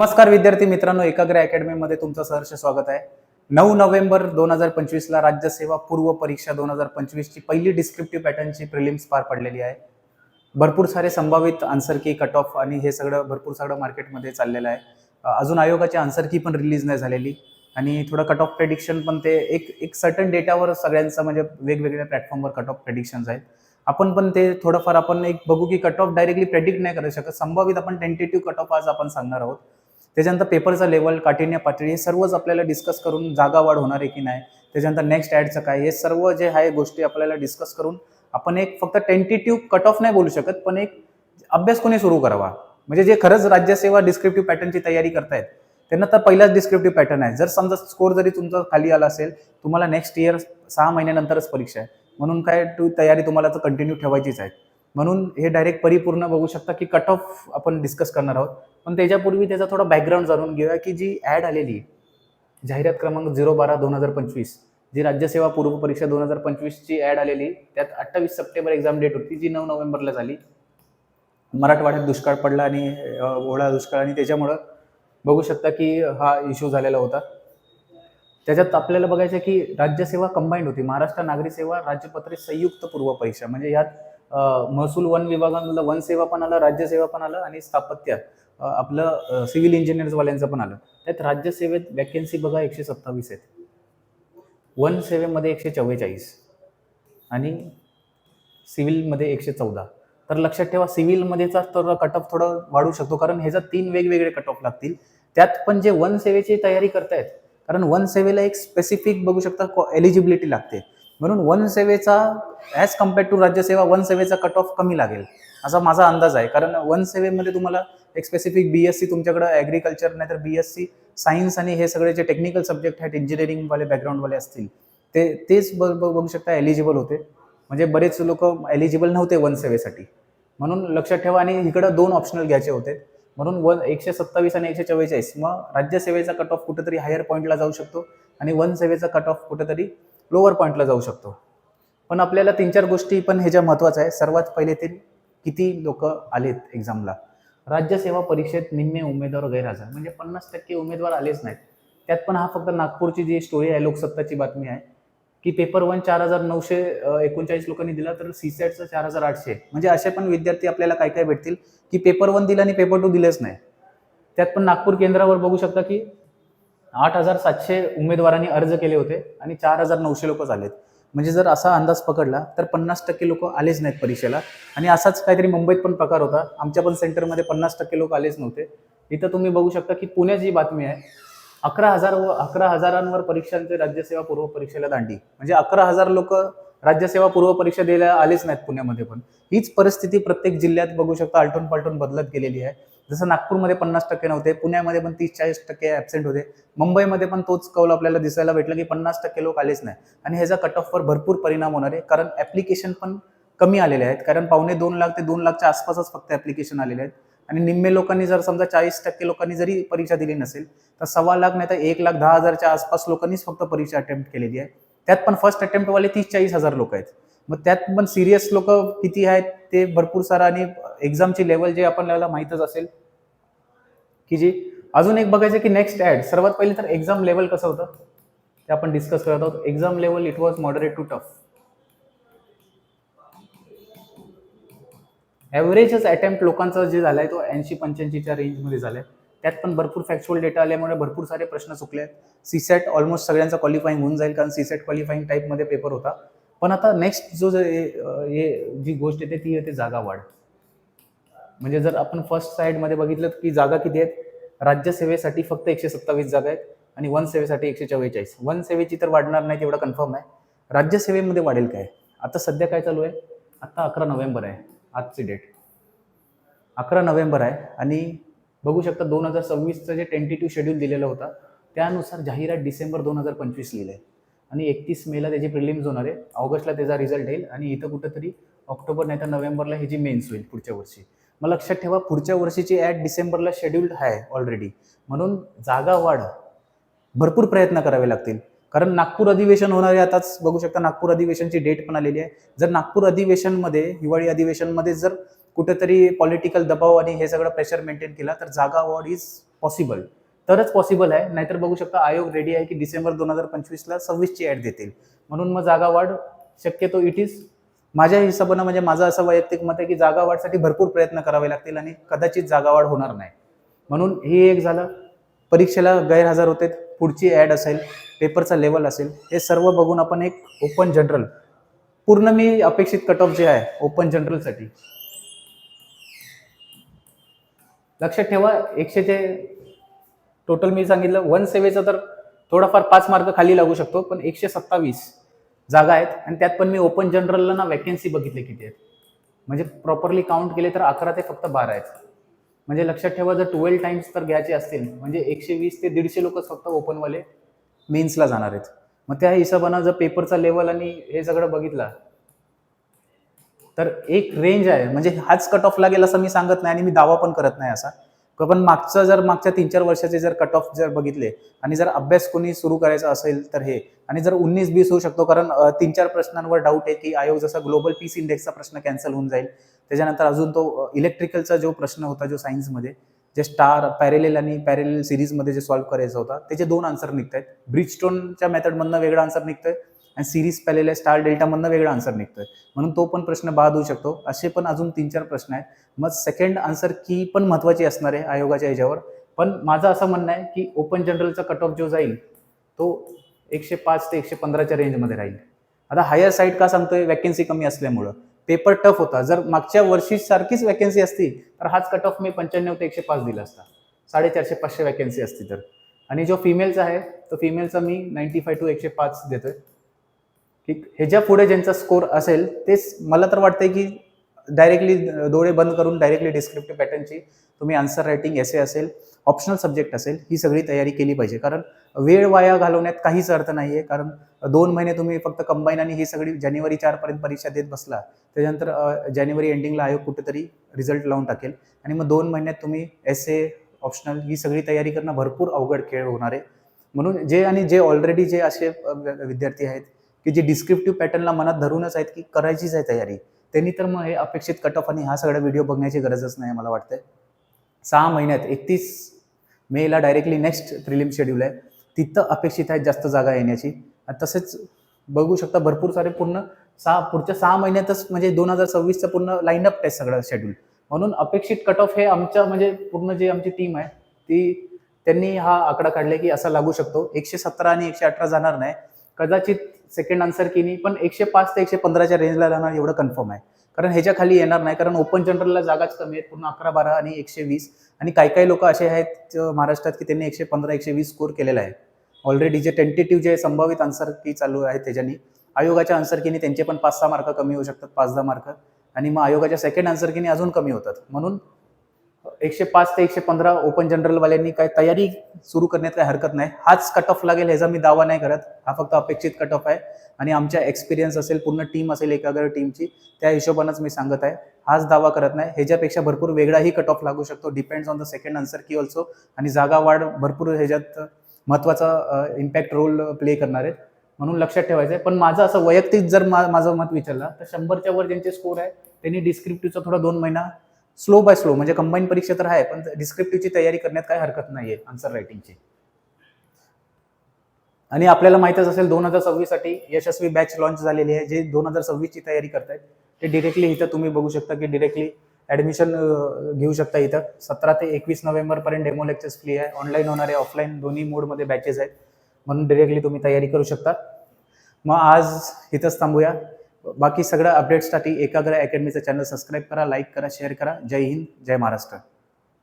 नमस्कार विद्यार्थी मित्रांनो एकाग्र अकॅडमीमध्ये तुमचं सहर्ष स्वागत आहे. नऊ नोव्हेंबर दोन हजार पंचवीसला राज्यसेवा पूर्व परीक्षा दोन हजार पंचवीसची पहिली डिस्क्रिप्टिव्ह पॅटर्नची प्रिलिम्स पार पडलेली आहे. भरपूर सारे संभावित आन्सर की कट ऑफ आणि हे सगळं भरपूर सगळं मार्केटमध्ये चाललेलं आहे. अजून आयोगाची आन्सर की पण रिलीज नाही झालेली. आणि थोडं कट ऑफ प्रेडिक्शन पण ते एक एक सर्टन डेटावर सगळ्यांचं म्हणजे वेगवेगळ्या प्लॅटफॉर्मवर कट ऑफ प्रेडिक्शन्स आहेत. आपण पण ते थोडंफार आपण एक बघू की कट ऑफ डायरेक्टली प्रेडिक्ट नाही करू शकत. संभावित आपण टेंटेटिव्ह कट ऑफ आज आपण सांगणार आहोत. त्याच्यानंतर पेपरचा लेवल काठिण्य पातळी हे सर्वच आपल्याला डिस्कस करून जागा वाढ होणार आहे की नाही? त्याच्यानंतर नेक्स्ट ॲडचं काय? हे सर्व जे आहे गोष्टी आपल्याला डिस्कस करून आपण एक फक्त टेंटेटिव्ह कट ऑफ नाही बोलू शकत पण एक अभ्यास कोणी सुरू करावा. म्हणजे जे खरंच राज्यसेवा डिस्क्रिप्टिव्ह पॅटर्नची तयारी करतायत त्यांना तर पहिलाच डिस्क्रिप्टिव्ह पॅटर्न आहे. जर समजा स्कोर जरी तुमचा खाली आला असेल तुम्हाला नेक्स्ट इयर सहा महिन्यानंतरच परीक्षा आहे. म्हणून काय टू तयारी तुम्हाला तर कंटिन्यू ठेवायचीच आहे. म्हणून हे डायरेक्ट परिपूर्ण बघू शकता की कट ऑफ आपण डिस्कस करणार आहोत. पण त्याच्यापूर्वी त्याचा थोडा बॅकग्राऊंड जाणून घेऊया की जी ॲड आलेली आहे, जाहिरात क्रमांक झिरो बारा दोन हजार पंचवीस जी राज्यसेवा पूर्व परीक्षा दोन हजार पंचवीसची ॲड आलेली त्यात अठ्ठावीस सप्टेंबर एक्झाम डेट होती जी नऊ नोव्हेंबरला झाली. मराठवाड्यात दुष्काळ पडला आणि ओढा दुष्काळ आणि त्याच्यामुळं बघू शकता की हा इश्यू झालेला होता. त्याच्यात आपल्याला बघायचं की राज्यसेवा कंबाईंड होती. महाराष्ट्र नागरी सेवा राज्यपत्रे संयुक्त पूर्व परीक्षा. म्हणजे यात महसूल वन विभागामधलं वन सेवा पण आलं राज्यसेवा पण आलं आणि स्थापत्य आपलं सिव्हिल इंजिनियर्सवाल्यांचं पण आलं. त्यात राज्यसेवेत वॅकेन्सी बघा एकशे सत्तावीस आहेत. वन सेवेमध्ये एकशे चव्वेचाळीस आणि सिव्हिलमध्ये एकशे चौदा. तर लक्षात ठेवा सिव्हिलमध्येचा तर कट ऑफ थोडं वाढू शकतो कारण ह्याचा तीन वेगवेगळे कट ऑफ लागतील त्यात पण जे वन सेवेची तयारी करतायत कारण वन सेवेला एक स्पेसिफिक बघू शकता एलिजिबिलिटी लागते. म्हणून वन सेवेचा ॲज कंपेअर टू राज्यसेवा वन सेवेचा कट ऑफ कमी लागेल. असा माझा अंदाज आहे. कारण वन सेवेमध्ये तुम्हाला एक स्पेसिफिक बी एस सी तुमच्याकडं ॲग्रिकल्चर नाहीतर बी एस सी सायन्स आणि हे सगळे जे टेक्निकल सब्जेक्ट आहेत इंजिनिअरिंगवाले बॅकग्राऊंडवाले असतील ते तेच ब- ब- बघू शकता एलिजिबल होते. म्हणजे बरेच लोक एलिजिबल नव्हते वन सेवेसाठी. म्हणून लक्षात ठेवा आणि इकडं दोन ऑप्शनल घ्यायचे होते. म्हणून वन एकशे सत्तावीस आणि एकशे चव्वेचाळीस. मग राज्यसेवेचा कट ऑफ कुठेतरी हायर पॉईंटला जाऊ शकतो आणि वन सेवेचा कट ऑफ कुठेतरी लोअर पॉईंटला जाऊ शकतो. पण आपल्याला तीन चार गोष्टी पण ह्याच्या महत्त्वाचं आहे सर्वात पहिले ते किती लोक आलेत एक्झामला राज्यसेवा परीक्षेत निम्मे उमेदवार गैरहजर म्हणजे पन्नास टक्के उमेदवार आलेच नाहीत. त्यात पण हा फक्त नागपूरची जी स्टोरी आहे लोकसत्ताची बातमी आहे की पेपर वन चार हजार नऊशे एकोणचाळीस लोकांनी दिला तर सी सॅटचं चार हजार आठशे. म्हणजे असे पण विद्यार्थी आपल्याला काय काय भेटतील की पेपर वन दिला आणि पेपर टू दिलेच नाही. त्यात पण नागपूर केंद्रावर बघू शकता की आठ हजार सातशे उमेदवारांनी अर्ज केले होते आणि चार हजार नऊशे लोक झालेत. म्हणजे जर असा अंदाज पकडला तर पन्नास टक्के लोक आलेच नाहीत परीक्षेला. आणि असाच काहीतरी मुंबईत पण प्रकार होता. आमच्या पण सेंटरमध्ये पन्नास टक्के लोक आलेच नव्हते. इथं तुम्ही बघू शकता की पुण्यात जी बातमी आहे अकरा हजार व अकरा हजारांवर परीक्षांचे राज्यसेवा पूर्व परीक्षेला दांडी. म्हणजे अकरा हजार लोक राज्यसेवा पूर्व परीक्षा द्यायला आलेच नाहीत पुण्यामध्ये पण. हीच परिस्थिती प्रत्येक जिल्ह्यात बघू शकता आलटून पालटून बदलत गेलेली आहे. जसं नागपूरमध्ये पन्नास टक्के नव्हते पुण्यामध्ये पण तीस चाळीस टक्के ॲबसेंट होते. मुंबईमध्ये पण तोच कौल आपल्याला दिसायला भेटला की पन्नास टक्के लोक आलेच नाही. आणि ह्याचा कट ऑफवर भरपूर परिणाम होणार आहे कारण ॲप्लिकेशन पण कमी आलेले आहेत. कारण पावणे दोन लाख ते दोन लाखच्या आसपासच फक्त ॲप्लिकेशन आलेले आहेत. आणि निम्मे लोकांनी जर समजा चाळीस टक्के लोकांनी जरी परीक्षा दिली नसेल तर सव्वा लाख नाही तर एक लाख दहा हजारच्या आसपास लोकांनीच फक्त परीक्षा अटेम्प्ट केलेली आहे. त्यात पण फर्स्ट अटेम्प्टवाले तीस चाळीस हजार लोक आहेत. मग त्यात पण सिरियस लोक किती आहेत ते भरपूर सारा आणि एक्झामची लेवल जे आपल्याला माहीतच असेल. की जी अजून एक बघायचं की नेक्स्ट ॲड सर्वात पहिले तर एक्झाम लेवल कसं होतं? ते आपण डिस्कस करत आहोत. Exam level it was moderate to tough ॲव्हरेजच attempt लोकांचा जे झालाय तो ऐंशी पंच्याऐंशीच्या रेंजमध्ये झालाय. त्यात पण भरपूर फॅक्च्युअल डेटा आल्यामुळे भरपूर सारे प्रश्न चुकले आहेत सीसेट ऑलमोस्ट सगळ्यांचा क्वालिफाईंग होऊन जाईल कारण सीसेट क्वालिफाईंग टाईपमध्ये पेपर होता. पण आता नेक्स्ट जो जे हे जी गोष्ट येते ती येते जागा वाढ. म्हणजे जर आपण फर्स्ट साईडमध्ये बघितलं की जागा किती आहेत? राज्यसेवेसाठी फक्त एकशे सत्तावीस जागा आहेत आणि वन सेवेसाठी एकशे चव्वेचाळीस. वन सेवेची तर वाढणार नाही तेवढा कन्फर्म आहे. राज्यसेवेमध्ये वाढेल काय? आता सध्या काय चालू आहे? आता अकरा नोव्हेंबर आहे आजची डेट अकरा नोव्हेंबर आहे आणि बघू शकता दोन हजार सव्वीसचं जे टेंटेटिव्ह शेड्यूल दिलेलं होता त्यानुसार जाहिरात डिसेंबर दोन हजार पंचवीस लिहिलं आहे आणि एकतीस मेला त्याची प्रिलिम्स होणार आहे. ऑगस्टला त्याचा रिझल्ट येईल आणि इथं कुठंतरी ऑक्टोबर नाही तर नोव्हेंबरला ह्याची मेन्स होईल पुढच्या वर्षी. मग लक्षात ठेवा पुढच्या वर्षीची ॲट डिसेंबरला शेड्यूल्ड आहे ऑलरेडी म्हणून जागा वाढ. भरपूर प्रयत्न करावे लागतील. कारण नागपूर अधिवेशन होणार आहे आताच. बघू शकता नागपूर अधिवेशनची डेट पण आलेली आहे. जर नागपूर अधिवेशनमध्ये हिवाळी अधिवेशनमध्ये जर कुठेतरी पॉलिटिकल दबाव आणि हे सगळं प्रेशर मेंटेन केला तर जागा वाढ इज पॉसिबल तरच पॉसिबल आहे. नाहीतर बघू शकता आयोग रेडी आहे की डिसेंबर दोन हजार पंचवीसला सव्वीसची ॲड देतील. म्हणून मग जागा वाढ शक्यतो इट इज माझ्या हिशोबानं म्हणजे माझं असं वैयक्तिक मत आहे की जागा वाढसाठी भरपूर प्रयत्न करावे लागतील आणि कदाचित जागा वाढ होणार नाही. म्हणून हे एक झालं. परीक्षेला गैरहजर होते. पुढची ॲड असेल पेपरचा लेवल असेल हे सर्व बघून आपण एक ओपन जनरल पूर्ण मी अपेक्षित कट ऑफ जे आहे ओपन जनरलसाठी लक्षात ठेवा एकशे ते टोटल मी सांगितलं वन सेवेचं तर थोडाफार पाच मार्क खाली लागू शकतो पण एकशे सत्तावीस जागा आहेत. आणि त्यात पण मी ओपन जनरलला ना वॅकन्सी बघितले किती आहेत. म्हणजे प्रॉपरली काउंट केले तर अकरा ते फक्त बारा आहेत. म्हणजे लक्षात ठेवा जर ट्वेल्व टाइम्स तर घ्यायचे असतील म्हणजे एकशे वीस ते दीडशे लोकच फक्त ओपनवाले मेन्सला जाणार आहेत. मग त्या हिशोबानं जर पेपरचा लेवल आणि हे सगळं बघितलं तर एक रेंज आहे. म्हणजे हाच कट ऑफ लागेल असं मी सांगत नाही आणि मी दावा पण करत नाही असा. पण मागचं जर मागच्या तीन चार वर्षाचे जर कट ऑफ जर बघितले आणि जर अभ्यास कोणी सुरू करायचा असेल तर हे आणि जर उन्नीस बीस होऊ शकतो कारण तीन चार प्रश्नांवर डाऊट आहे की आयोग जसा ग्लोबल पीस इंडेक्सचा प्रश्न कॅन्सल होऊन जाईल. त्याच्यानंतर अजून तो इलेक्ट्रिकलचा जो प्रश्न होता जो सायन्समध्ये जे स्टार पॅरेलेल आणि पॅरेलेल सिरीजमध्ये जे सॉल्व्ह करायचा होता त्याचे दोन आन्सर निघत आहेत ब्रिजस्टोनच्या मेथडमधनं वेगळा आन्सर निघतोय. आणि सिरीज पॅलेला स्टार डेल्टामधनं वेगळा आन्सर निघतोय. म्हणून तो पण प्रश्न बाद होऊ शकतो. असे पण अजून तीन चार प्रश्न आहेत. मग सेकंड आन्सर की पण महत्वाची असणार आहे आयोगाच्या ह्याच्यावर. पण माझं असं म्हणणं आहे की ओपन जनरलचा कट ऑफ जो जाईल तो एकशे पाच ते एकशे पंधराच्या रेंजमध्ये राहील. आता हायर साईड का सांगतोय? वॅकन्सी कमी असल्यामुळं. पेपर टफ होता. जर मागच्या वर्षी सारखीच वॅकन्सी असती तर हाच कट ऑफ मी पंच्याण्णव ते एकशे पाच दिला असता. साडेचारशे पाचशे वॅकन्सी असती तर. आणि जो फिमेलचा आहे तो फिमेलचा मी नाईन्टी फाय टू एकशे पाच देतोय. ठीक ह्याच्या पुढे ज्यांचा स्कोर असेल तेच मला तर वाटतंय की डायरेक्टली डोळे बंद करून डायरेक्टली डिस्क्रिप्टिव्ह पॅटर्नची तुम्ही आन्सर रायटिंग एसे असेल ऑप्शनल सब्जेक्ट असेल ही सगळी तयारी केली पाहिजे. कारण वेळ वाया घालवण्यात काहीच अर्थ नाही आहे कारण दोन महिने तुम्ही फक्त कंबाईन आणि ही सगळी जानेवारी चारपर्यंत परीक्षा देत बसला त्याच्यानंतर जानेवारी एंडिंगला आयोग कुठेतरी रिझल्ट लावून टाकेल. आणि मग दोन महिन्यात तुम्ही एस ए ऑप्शनल ही सगळी तयारी करणं भरपूर अवघड खेळ होणार आहे. म्हणून जे आणि जे ऑलरेडी जे असे विद्यार्थी आहेत की जे डिस्क्रिप्टिव्ह पॅटर्नला मनात धरूनच आहेत की करायचीच आहे तयारी. त्यांनी तर मग हे अपेक्षित कट ऑफ आणि हा सगळा व्हिडिओ बघण्याची गरजच नाही मला वाटतंय. सहा महिन्यात एकतीस मेला डायरेक्टली नेक्स्ट प्रिलिम शेड्यूल आहे. तिथं अपेक्षित आहे जास्त जागा येण्याची. तसेच बघू शकता भरपूर सारे पूर्ण सहा पुढच्या सहा महिन्यातच म्हणजे दोन हजार सव्वीसचं पूर्ण लाईनअप आहे सगळं शेड्यूल म्हणून अपेक्षित कट ऑफ हे आमच्या म्हणजे पूर्ण जी आमची टीम आहे ती त्यांनी हा आकडा काढला की असा लागू शकतो. एकशे सतरा आणि एकशे अठरा जाणार नाही. कदाचित सेकंड आन्सर किनी पण एकशे पाच ते एकशे पंधराच्या रेंजला जाणार एवढं कन्फर्म आहे. कारण ह्याच्या खाली येणार नाही कारण ओपन जनरलला जागाच कमी आहेत पूर्ण अकरा बारा आणि एकशे वीस. आणि काही काही लोक असे आहेत महाराष्ट्रात की त्यांनी एकशे पंधरा एकशे वीस स्कोर केलेला आहे. ऑलरेडी जे टेंटेटिव्ह जे संभावित आन्सर की चालू आहे त्याच्यानी आयोगाच्या आन्सर किनी त्यांचे पण पाच सहा मार्क कमी होऊ शकतात पाच दहा मार्क आणि मग आयोगाच्या सेकंड आन्सर किनी अजून कमी होतात. म्हणून एकशे पाच ते एकशे पंधरा ओपन जनरलवाल्यांनी काय तयारी सुरू करण्यात काही हरकत नाही. हाच कट ऑफ लागेल ह्याचा मी दावा नाही करत. हा फक्त अपेक्षित कट ऑफ आहे. आणि आमच्या एक्सपिरियन्स असेल पूर्ण टीम असेल एकाग्र टीमची त्या हिशोबानंच मी सांगत आहे. हाच दावा करत नाही. ह्याच्यापेक्षा भरपूर वेगळाही कट ऑफ लागू शकतो. Depends on the second answer key also आणि जागा वाढ भरपूर ह्याच्यात महत्त्वाचा इम्पॅक्ट रोल प्ले करणार आहेत म्हणून लक्षात ठेवायचं आहे. पण माझं असं वैयक्तिक जर माझं मत विचारलं तर शंभरच्या वर ज्यांचे स्कोर आहे त्यांनी डिस्क्रिप्टिव्हचा थोडा दोन महिना स्लो बाय स्लो म्हणजे कंबाईन परीक्षा तर आहे पण डिस्क्रिप्टिव्हची तयारी करण्यात काही हरकत नाहीये आन्सर रायटिंगची आणि आपल्याला माहितच असेल दोन हजार सव्वीससाठी यशस्वी बॅच लॉन्च झालेली आहे जे दोन हजार सव्वीसची तयारी करतायत. ते डिरेक्टली इथं तुम्ही बघू शकता की डिरेक्टली ॲडमिशन घेऊ शकता इथं. सतरा ते एकवीस नोव्हेंबरपर्यंत डेमो लेक्चर्स फ्री आहे. ऑनलाईन होणार आहे ऑफलाईन दोन्ही मोडमध्ये बॅचेस आहेत. म्हणून डिरेक्टली तुम्ही तयारी करू शकता. मग आज इथंच थांबूया. बाकी सगळ्या अपडेट्ससाठी एकाग्र अकॅडमीचं चॅनल सबस्क्राईब करा लाईक करा शेअर करा. जय हिंद जय महाराष्ट्र.